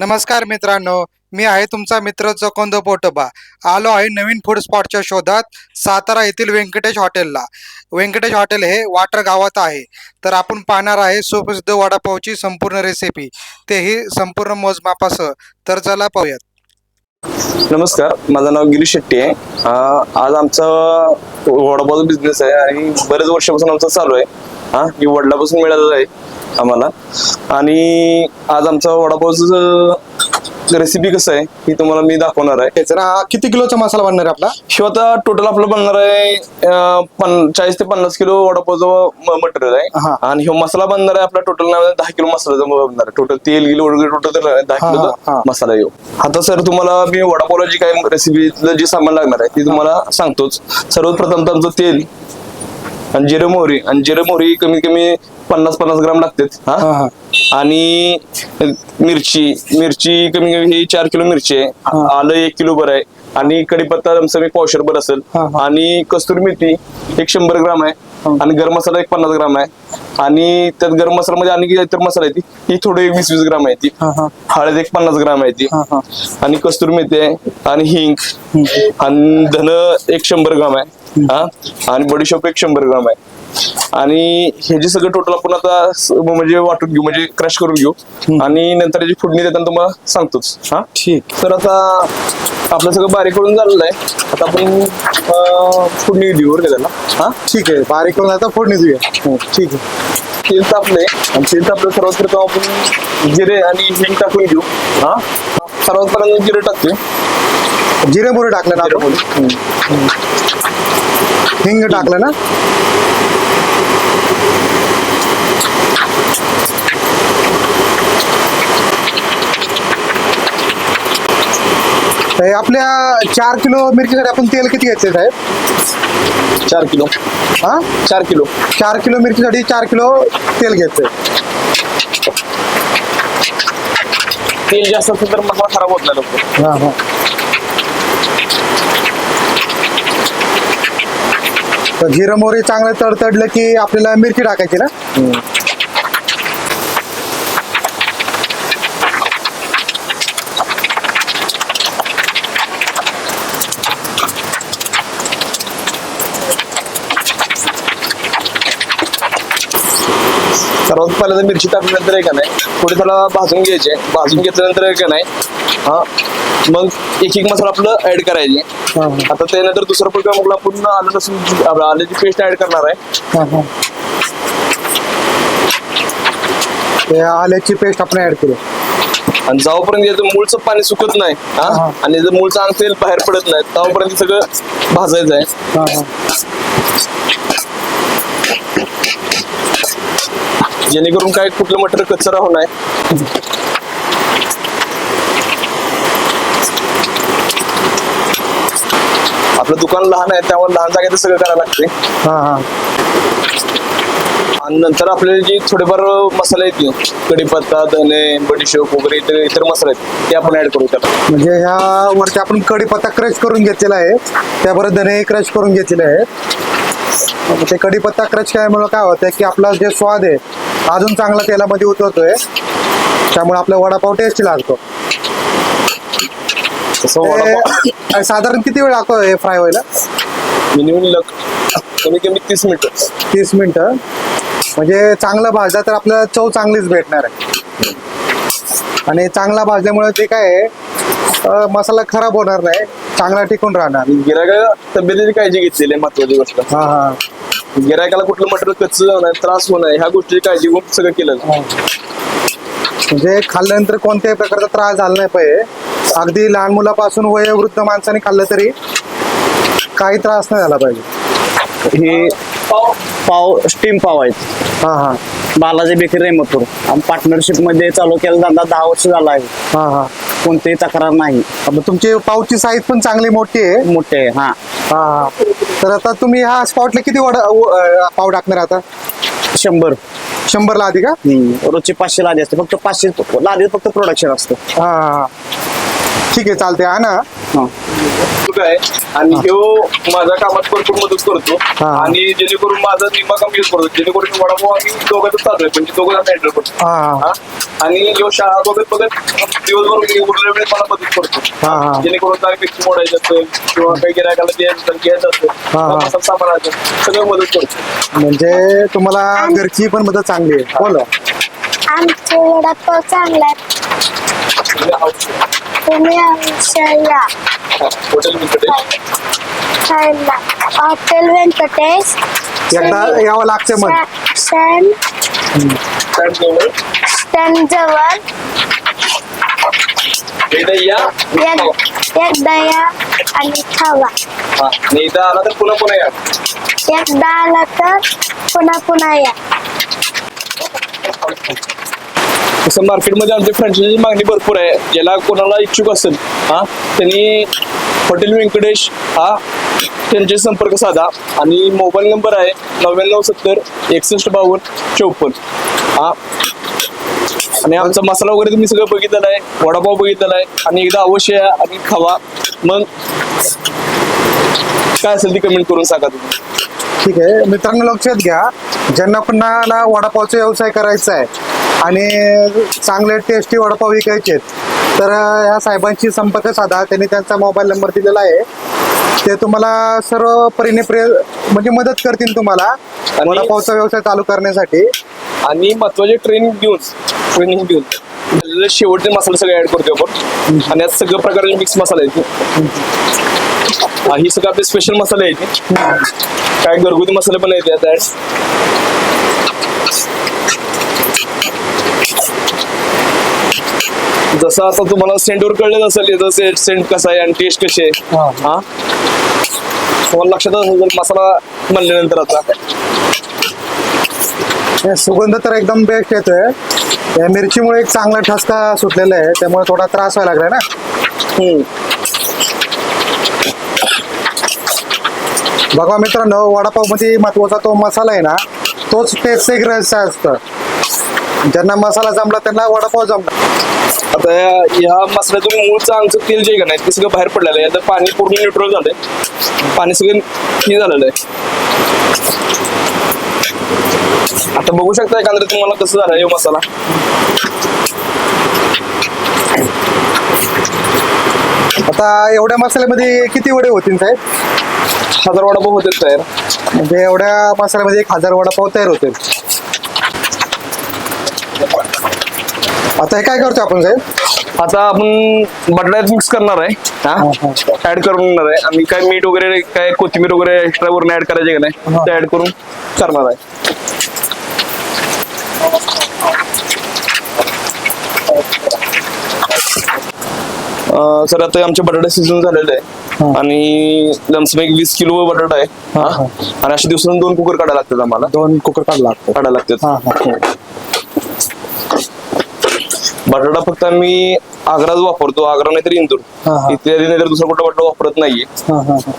नमस्कार मित्रांनो मी आहे तुमचा मित्र चकोंद पोटोबा. आलो आहे नवीन फूड स्पॉटच्या शोधात सातारा येथील व्यंकटेश हॉटेलला व्यंकटेश हॉटेल हे वाटर गावात आहे. तर आपण पाहणार आहे सुप्रसिद्ध वडापावची संपूर्ण रेसिपी तेही संपूर्ण मोजमापासह. तर चला पाहूयात. नमस्कार माझं नाव गिरीश शेट्टी आहे. आज आमचा वडापावचा बिझनेस आहे आणि बरेच वर्षापासून आमचा चालू आहे. हा ही वडिलापासून मिळालेलं आहे आम्हाला. आणि आज आमचा वडापावचं रेसिपी कसं आहे ही तुम्हाला मी दाखवणार आहे. जरा किती किलोचा मसाला बनणार आहे आपला? शिव आता टोटल आपलं बनणार आहे अं, पन- चाळीस ते पन्नास किलो वडापावचं मटेरियल हा. आहे. आणि ह्यो मसाला बनणार आहे आपला टोटल दहा किलो मसाला बनणार आहे. टोटल तेल किलो वगैरे टोटल दहा हा, किलो हा. मसाला येऊ आता सर तुम्हाला मी वडापावला जी काही रेसिपीतलं जे सामान लागणार आहे ते तुम्हाला सांगतोच. सर्वप्रथम तर आमचं तेल आणि जिरे मोहरी. आणि जिरे मोहरी कमीत कमी पन्नास पन्नास ग्राम लागतात हा, हा हा. आणि मिरची मिरची कमी कमी ही चार किलो मिरची आहे. आलं एक किलो बरं आहे. आणि कढीपत्ता आमचं एक पावशर भर असेल हा, हा. आणि कस्तुरी मेथी एक शंभर ग्राम आहे. आणि गरम मसाला एक पन्नास ग्राम आहे. आणि त्यात गरम मसाला मध्ये आणि इतर मसाला आहे ती? ही थोडी वीस वीस ग्राम आहे ती. हा, हा. हळद एक पन्नास ग्राम आहे ती. हा, हा. आणि कस्तुरी मेथी आहे. आणि हिंग. आणि धन एक शंभर ग्राम आहे. हा? आणि बडीशोप एक शंभर ग्राम आहे. आणि हे जे सगळं टोटल आपण आता स- म्हणजे वाटून घेऊ म्हणजे क्रश करून घेऊ. आणि नंतर याची फोडणी देताना तुम्हाला सांगतोच. हा? ठीक. तर आता आपलं सगळं बारीक करून झालेलं आहे. आता आपण अं, फोडणी देऊ बरं का त्याला. हा? ठीक आहे. बारीक करून आता फोडणी देऊया ठीक आहे. तेल तापले आणि तेल तापलं सर्वात प्रथम आपण जिरे आणि हिंग टाकून घेऊ. हा? सर्वात पहिल्यांदा जिरे टाकते जिरे मोहरी टाकलं ना आपण हिंग टाकलं ना? आपल्या चार किलो मिरचीसाठी आपण तेल किती घ्यायचे साहेब? चार किलो. हा? चार किलो. चार किलो मिरचीसाठी चार किलो तेल घ्यायचंय तेल जास्त असेल तर मसाला खराब होत नाही हा हा. जिरं मोहरी चांगलं तडतडलं की आपल्याला मिरची टाकायची ना? सर्वात पहिल्यांदा मिरची टाकल्यानंतर एक नाही थोडी त्याला भाजून घ्यायचे. भाजून घेतल्यानंतर आहे नाही हा मग एक एक मसाला आपलं ऍड करायचे. आता त्यानंतर दुसरं प्रकार मग आपण आलं आपलं आल्याची पेस्ट ऍड करणार आहे. ते आल्याची पेस्ट आपण ऍड करू. आणि जाऊपर्यंत याचं मूळचं पाणी सुकत नाही हा? हा. आणि याचं मूळचं अंग तेल बाहेर पडत नाही. तेव्हापर्यंत सगळं भाजायचं आहे. हा, हा. जेणेकरून काय कुठलं मटर कच्चं राहू आपलं दुकान लहान आहे त्यामुळे लहान जागेत सगळं करायला लागते हा हा. आणि नंतर आपले जे थोडेफार मसाले येतील कढीपत्ता धने बडीशोप वगैरे इतर इतर मसाले आहेत ते आपण ऍड करू त्याला म्हणजे ह्या वरती आपण कढीपत्ता क्रश करून घेतलेला आहे. त्याबरोबर धने क्रश करून घेतलेले आहेत. ते कढीपत्ता क्रश केल्यामुळे काय होतं की आपला जे स्वाद आहे अजून चांगला तेलामध्ये उतरतोय. त्यामुळे आपला वडापाव टेस्टी लागतो. तसं वडापाव हे साधारण किती वेळ लागतो हे फ्राय व्हायला? मिनिमम कमी कमी तीस मिनिट. तीस मिनिटं. म्हणजे चांगला भाजला तर आपल्याला चव चांगलीच भेटणार आहे. आणि चांगला भाजल्यामुळे ते काय आहे अं, मसाला खराब होणार नाही चांगला टिकून राहणार. गिरायका तब्येतीची काळजी घेतलेली आहे महत्वाची गोष्ट. हा हा. गिरायकाला कुठलं मटेरियल कच्चं जाऊ नये त्रास होऊ नये ह्या गोष्टीची काळजी घेऊन सगळं केलं. म्हणजे खाल्ल्यानंतर कोणत्याही प्रकारचा त्रास झाला नाही पाहिजे. अगदी लहान मुलापासून वयोवृद्ध माणसाने खाल्लं तरी काही त्रास नाही झाला पाहिजे. हे पाव स्टीम पाव आहेत. हा हा. बालाजी बेकरी रेमतूर पार्टनरशिपमध्ये चालू केला धंदा दहा वर्ष झाला आहे. हा हा. कोणतीही तक्रार नाही. मग तुमची पावची साईज पण चांगली मोठी आहे. मोठे आहे हा. हा हा. तर आता तुम्ही ह्या स्पॉटला किती वडा व- अं, पाव टाकणार आता? शंभर. शंभरला आधी का. रोजची पाचशे लादी असते. फक्त पाचशे लादी फक्त प्रोडक्शन असतं. हा हा. ठीक आहे चालते हा ना? काय आणि ह्यो माझ्या कामात भरपूर मदत करतो. हा. आणि जेणेकरून माझा निम्मा काम यूज करतो जेणेकरून वडापाव आम्ही दोघांच चालू आहे म्हणजे दोघं हँडल करतो. हा. हा? हा? आणि ह्यो शाळा बघत बघत दिवसभर उरलेल्या वेळेत मला मदत करतो. हा, हा. जेणेकरून काय मिक्स मोडायचं असेल किंवा काही गिरायकाला द्यायचं असेल घ्यायचं असेल हा, हा. मसाला सामान असेल सगळं मदत करतो. म्हणजे तुम्हाला घरची पण मदत चांगली आहे. बोला. आमचे वडापाव चांगला आहे म्हणजे. तुम्ही आमच्या या एकदा यावं लागते मग जवळ एक एकदा या आणि खावा हा, आणि इथं आला तर पुन्हा पुन्हा या एकदा आला तर पुन्हा पुन्हा या. तसं मार्केटमध्ये आमच्या फ्रँचायझी मागणी भरपूर आहे. ज्याला कोणाला इच्छुक असेल हा त्यांनी हॉटेल व्यंकटेश हा त्यांचे संपर्क साधा. आणि मोबाईल नंबर आहे नव्याण्णव सत्तर एकसष्ट बावन्न चौपन्न. हा. आणि आमचा मसाला वगैरे तुम्ही सगळं बघितलेला आहे. वडापाव बघितलेला आहे. आणि एकदा अवश्य या आणि खावा. मग काय असेल ती कमेंट करून सांगा तुम्ही. ठीक आहे. मित्रांनो लक्षात घ्या. ज्यांना पुन्हा वडापावचा व्यवसाय करायचा आहे आणि चांगले टेस्टी वडापाव विकायचे आहेत तर ह्या साहेबांशी संपर्क साधा. त्यांनी त्यांचा मोबाईल नंबर दिलेला आहे. ते तुम्हाला सर्व परीने प्रे म्हणजे मदत करतील तुम्हाला आणि- वडापावचा व्यवसाय चालू करण्यासाठी. आणि महत्त्वाचे ट्रेनिंग देऊन ट्रेनिंग त्याच्यात शेवटचे मसाले सगळे ऍड करतो आपण. आणि यात सगळं प्रकारचे मिक्स मसाले आहेत. हा, ही सगळं आपले स्पेशल मसाले आहेत. काय घरगुती मसाले पण आहेत यात ऍड जसं आता तुम्हाला सेंटवर कळलं असेल याचं सेंट कसा आहे आणि टेस्ट कशी आहे. हा. हा? तुम्हाला लक्षात असेल मसाला म्हणल्यानंतर आता. सुगंध तर एकदम बेस्ट येतोय. या मिरचीमुळे एक चांगला ठसका सुटलेला आहे त्यामुळे थोडा त्रास व्हायला लागलाय ना? बघा मित्रांनो वडापावमध्ये महत्त्वाचा तो मसाला आहे ना तोच टेस्ट एक रहस्य असतं. ज्यांना मसाला जमला त्यांना वडापाव जमला. आता या- या मसाल्यातून मूळचं आमचं तेल जे आहे का नाही ते सगळं बाहेर पडलेलं आहे. आता पाणी पूर्ण न्यूट्रल झालंय. पाणी सगळं हे झालेलं आहे. आता बघू शकता एखाद्या तुम्हाला कसं झालं हे मसाला. आता एवढ्या मसाल्यामध्ये किती वडे होतील साहेब? हजार वडापाव होते तयार. म्हणजे एवढ्या मसाल्यामध्ये एक हजार वडापाव तयार होतील. आता हे काय करतो आपण साहेब? आता आपण बटाट्यात मिक्स करणार आहे. हा, ऍड करून आहे. आणि काय मीठ वगैरे काय कोथिंबीर वगैरे एक्स्ट्रा वरून ऍड करायचे का नाही. ते ऍड करून करणार आहे. सर आता आमचे बटाटे सीझन झालेले आहे. आणि लमसम एक वीस किलो बटाटा आहे. हा, हा. आणि अशा दिवसातून दोन कुकर काढायला लागतात आम्हाला. दोन कुकर काढला लागतो काढायला लागतात. हा हा बटाटा फक्त आम्ही आग्राच वापरतो. आग्रा नाहीतर इंदूर. हा. इत्यादी नाहीतर दुसरा कुठला बटाटा वापरत नाहीये. हा हा हा.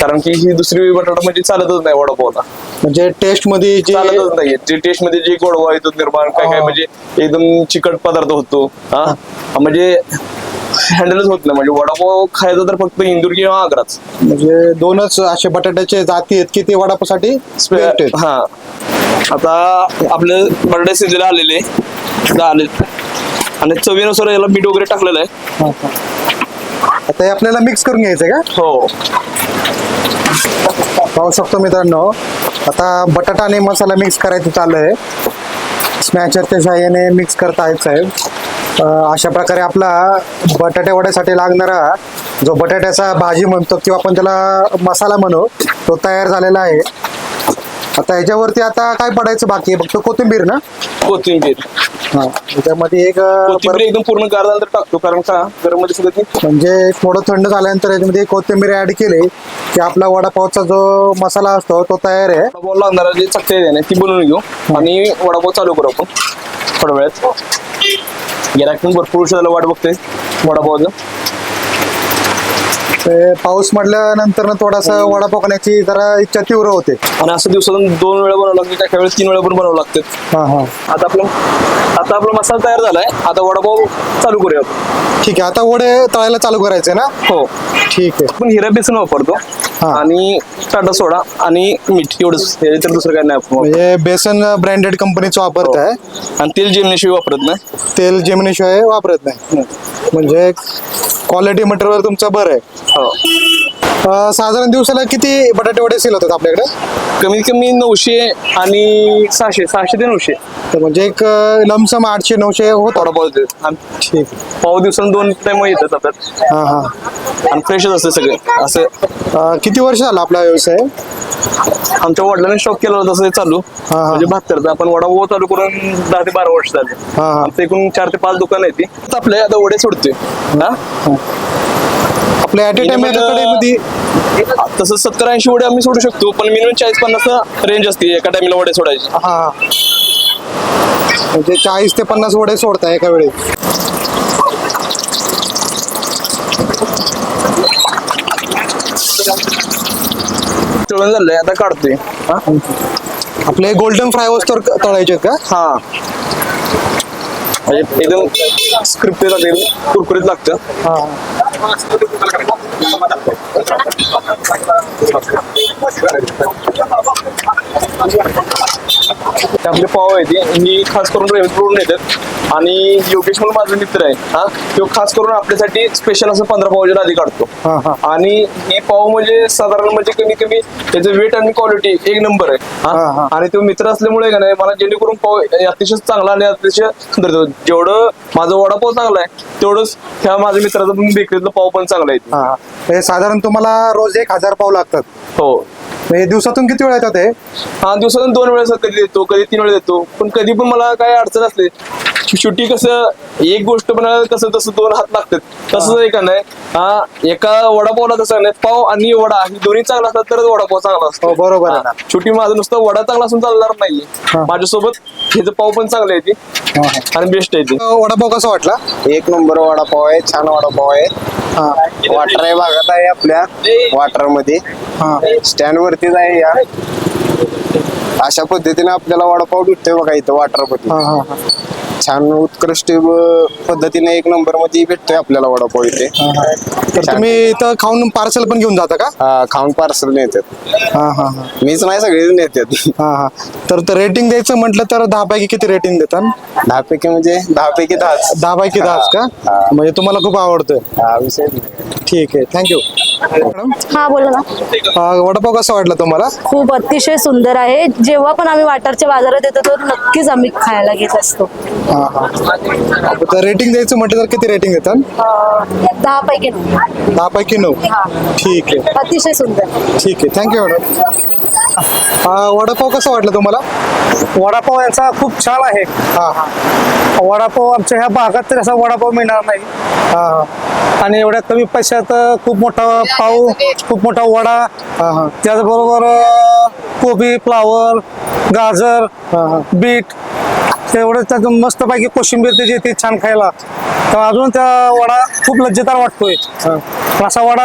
कारण की ही दुसरी बटाटा म्हणजे चालतच नाही वडापावला. म्हणजे टेस्टमध्ये जे चालतच नाही जे टेस्टमध्ये जे गोडवा येतो निर्माण काय काय हा. म्हणजे एकदम चिकट पदार्थ होतो. हा. म्हणजे हँडलच होत नाही. म्हणजे वडापाव खायचा तर फक्त इंदूर किंवा आग्राच. म्हणजे दोनच असे बटाट्याचे जाती आहेत की ते आहेत. हा. आता आपले बटाटे शिजलेले आलेले झाले आणि चवीनुसार याला मीठ वगैरे टाकलेलं आहे. आता हे आपल्याला मिक्स करून घ्यायचंय का? हो. पाहू शकतो मित्रांनो. आता बटाटा आणि मसाला मिक्स करायचं चालू आहे. स्मॅचरच्या सहाय्याने मिक्स करता आहेत साहेब. अशा प्रकारे आपला बटाट्या वड्यासाठी लागणारा जो बटाट्याचा भाजी म्हणतो किंवा आपण त्याला मसाला म्हणू तो तयार झालेला आहे. आता ह्याच्यावरती आता काय पडायचं बाकी आहे? फक्त कोथिंबीर ना? कोथिंबीर. हा त्याच्यामध्ये एक कोथिंबीर एकदम पूर्ण गार टाकतो कारण का? गरममध्ये सगळं ते म्हणजे थोडं थंड झाल्यानंतर याच्यामध्ये कोथिंबीर ऍड केली की आपला वडापावचा जो मसाला असतो तो तयार आहे. वडापाव लागणारा जे आहे ना, ती बनवून घेऊ. आणि वडापाव चालू करू आपण थोड्या वेळात. गिराक पण भरपूर झालं वाट बघते वडापावचं. ते पाऊस म्हटल्यानंतर ना थोडासा वडापाव खाण्याची जरा इच्छा तीव्र होते. आणि असं दिवसातून दोन वेळा बनवावं लागतं काही वेळेस तीन वेळा पण बनवावं लागतात हा हा. आता आपलं आता आपला मसाला तयार झालाय आता वडापाव चालू करूया आपण ठीक आहे आता वडे तळायला चालू करायचे ना? हो. ठीक आहे. आपण हिरा बेसन वापरतो हा. आणि टाटा सोडा आणि मीठ एवढंच. हे तर दुसरं काय नाही आपण वापरत. म्हणजे बेसन ब्रँडेड कंपनीचं वापरत आहे. आणि तेल जेमण्याशिवाय वापरत नाही. तेल जेमिनीशिवाय वापरत नाही. म्हणजे क्वालिटी मटेरियल तुमचं बरं आहे. हो. अं, साधारण दिवसाला किती बटाटे वडे सेल होतात आपल्याकडे? कमीत कमी नऊशे आणि सहाशे सहाशे ते नऊशे. तर म्हणजे एक लमसम आठशे नऊशे होत वडापाव देतात. आणि ठीक. पाव दिवसाला दोन टाइम येतात हा हा. आणि फ्रेशच असते सगळं. असं अं, किती वर्ष झाला आपला व्यवसाय? आमच्या वडिलांनी शॉप केला होता तसं हे चालू. हा. म्हणजे बहात्तर आपण वडापाव चालू करून दहा ते बारा वर्ष झाले. हा. आमचं एकूण चार ते पाच दुकान आहे ती. आता आपले आता वडे सोडतोय. हा. आपल्या ए टाइममध्ये तसं सत्तर ऐंशी वडे आम्ही सोडू शकतो पण मिनिमम चाळीस पन्नास रेंज असते एका टाइमला वडे सोडायचे. हा. म्हणजे चाळीस ते पन्नास वडे सोडता एका वेळी. तळून झालंय आता काढतोय. हा? आपले गोल्डन फ्राय वस्तूवर तळायचे आहेत का? हा. म्हणजे एकदम स्क्रिप्ट लागेल कुरकुरीत लागतं. हा. mga student talaga rin, sa mata. Mas आपले पाव आहे ते ही खास करून रेवून येतात आणि योगेश म्हणून माझा मित्र आहे. हा? तो खास करून आपल्यासाठी स्पेशल असं पंधरा पावच्या आधी काढतो. आणि हे पाव म्हणजे साधारण म्हणजे कमी कमी त्याचं वेट आणि क्वालिटी एक नंबर आहे. हा, हा. हा. आणि तो मित्र असल्यामुळे का नाही मला जेणेकरून पाव अतिशय चांगला आणि अतिशय सुंदर. जेवढं माझं वडापाव चांगला आहे तेवढंच ह्या माझ्या मित्राचा पण बेकरीतला पाव पण चांगला आहे. साधारण तुम्हाला रोज एक हजार पाव लागतात. हो. म्हणजे दिवसातून किती वेळ येतात हे हा दिवसातून दोन वेळेस कधी देतो कधी तीन वेळा देतो पण कधी पण मला काय अडचण असते शेवटी कसं एक गोष्ट बनायला कसं तसं दोन हात लागतात तसंच आहे का नाही हा एका वडापावला तसं नाही पाव आणि वडा हे दोन्ही चांगला असतात तरच वडापाव चांगला असतो हो, बरोबर आहे. ना. शेवटी माझं नुसतं वडा चांगला असून चालणार हा. नाहीये माझ्यासोबत ह्याचं पाव पण चांगलं आहे ते. आणि बेस्ट आहे ते. वडापाव कसा वाटला? एक नंबर वडापाव आहे छान वडापाव आहे. हा. वाटर आहे भागात आहे आपल्या वाटरमध्ये. हा. स्टँड वरतीच आहे या. अशा पद्धतीने आपल्याला वडापाव भेटतोय बघा इथं वाटरमध्ये हा छान उत्कृष्ट पद्धतीने एक नंबरमध्ये भेटतोय आपल्याला वडापाव इथे. तर तुम्ही इथं खाऊन पार्सल पण घेऊन जाता का? हा, खाऊन पार्सल नेतात. हा हा हा. मीच नाही सगळेच नेतात. हा हा. तर रेटिंग द्यायचं म्हटलं तर दहा पैकी किती रेटिंग देतात? दहा पैकी म्हणजे दहा पैकी दहाच. दहा पैकी दहाच का? हा. म्हणजे तुम्हाला खूप आवडतोय. हा नाही. ठीक आहे. थँक्यू मॅडम हा बोला ना. वडापाव कसा वाटला तुम्हाला? खूप अतिशय सुंदर आहे. जेव्हा पण आम्ही वाटारच्या बाजारात येतो तर नक्कीच आम्ही खायला घेत असतो. हा हा. तर रेटिंग द्यायचं म्हटलं तर किती रेटिंग देतात? दहा पैकी नऊ. दहा पैकी नऊ. हा. ठीक आहे. अतिशय सुंदर. ठीक आहे. थँक्यू मॅडम वडापाव कसा वाटला तुम्हाला? वडापाव याचा खूप छान आहे. हा हा. वडापाव आमच्या ह्या भागात तर असा वडापाव मिळणार नाही. आणि एवढ्या कमी पैशात खूप मोठा पाव खूप मोठा वडा हा हा. त्याचबरोबर कोबी फ्लावर गाजर बीट एवढं त्यात मस्तपैकी कोशिंबीर त्याची ती छान खायला. तर अजून त्या वडा खूप लज्जदार वाटतोय. असा वडा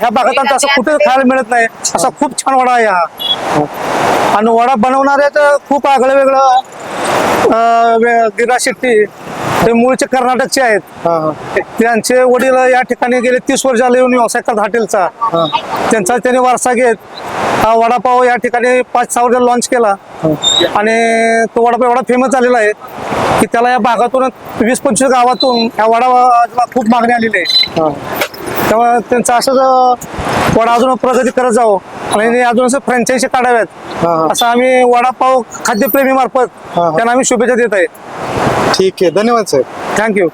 ह्या भागात असं कुठे खायला मिळत नाही. असा खूप छान वडा आहे हा. आणि वडा बनवणारे तर खूप आगळं वेगळं गिरा शेट्टी ते मूळचे कर्नाटकचे आहेत. त्यांचे वडील या ठिकाणी गेले तीस वर्ष झाले येऊन व्यवसाय करतात हॉटेलचा त्यांचा त्यांनी वारसा घेत हा वडापाव या ठिकाणी पाच सहा वर्ष लॉन्च केला. आणि तो वडापाव एवढा फेमस झालेला आहे की त्याला या भागातून वीस पंचवीस गावातून या वडापावाला खूप मागणी आलेली आहे. तेव्हा त्यांचं असंच वडा अजून प्रगती करत जावं. आणि अजून असं फ्रँचायझी काढाव्यात. असं आम्ही वडापाव खाद्यप्रेमी मार्फत. त्यांना आम्ही शुभेच्छा देत आहे. ठीक आहे. धन्यवाद साहेब. थँक्यू